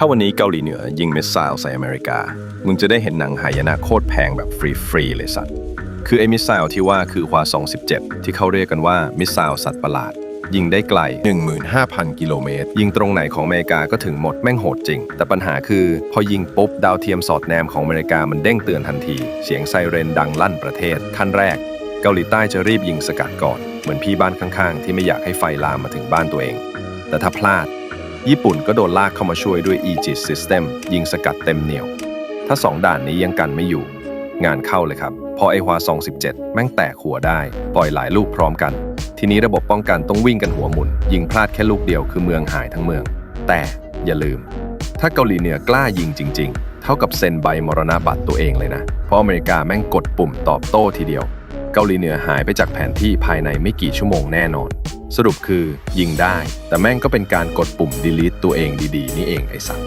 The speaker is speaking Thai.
ถ้าวันนี้เกาหลีเหนือยิงมิสไซล์ใส่อเมริกา มึงจะได้เห็นหนังหายนะโคตรแพงแบบฟรี ๆ เลยสัตว์ คือไอ้มิสไซล์ที่ว่าคือฮวา27ที่เขาเรียกกันว่ามิสไซล์สัตว์ประหลาด ยิงได้ไกล 15,000 กิโลเมตร ยิงตรงไหนของอเมริกาก็ถึงหมดแม่งโหดจริง แต่ปัญหาคือ พอยิงปุ๊บ ดาวเทียมสอดแนมของอเมริกามันเด้งเตือนทันที เสียงไซเรนดังลั่นประเทศ ขั้นแรก เกาหลีใต้จะรีบยิงสกัดก่อน เหมือนพี่บ้านข้างๆ ที่ไม่อยากให้ไฟลามมาถึงบ้านตัวเอง แต่ถ้าพลาด ญี่ปุ่นก็โดนลากเข้ามาช่วยด้วย Aegis System ยิงสกัดเต็มเหนียว ถ้าสองด่านนี้ยังกันไม่อยู่ งานเข้าเลยครับ พอไอฮวา27แม่งแตกหัวได้ ปล่อยหลายลูกพร้อมกัน ทีนี้ระบบป้องกันต้องวิ่งกันหัวหมุน ยิงพลาดแค่ลูกเดียวคือเมืองหายทั้งเมือง แต่อย่าลืม ถ้าเกาหลีเหนือกล้ายิงจริง ๆ เท่ากับเซ็นใบมรณบัตรตัวเองเลยนะ เพราะอเมริกาแม่งกดปุ่มตอบโต้ทีเดียว เกาหลีเหนือหายไปจากแผนที่ภายในไม่กี่ชั่วโมงแน่นอน สรุปคือยิงได้ แต่แม่งก็เป็นการกดปุ่ม delete ตัวเองดีๆ นี่เองไอ้สัส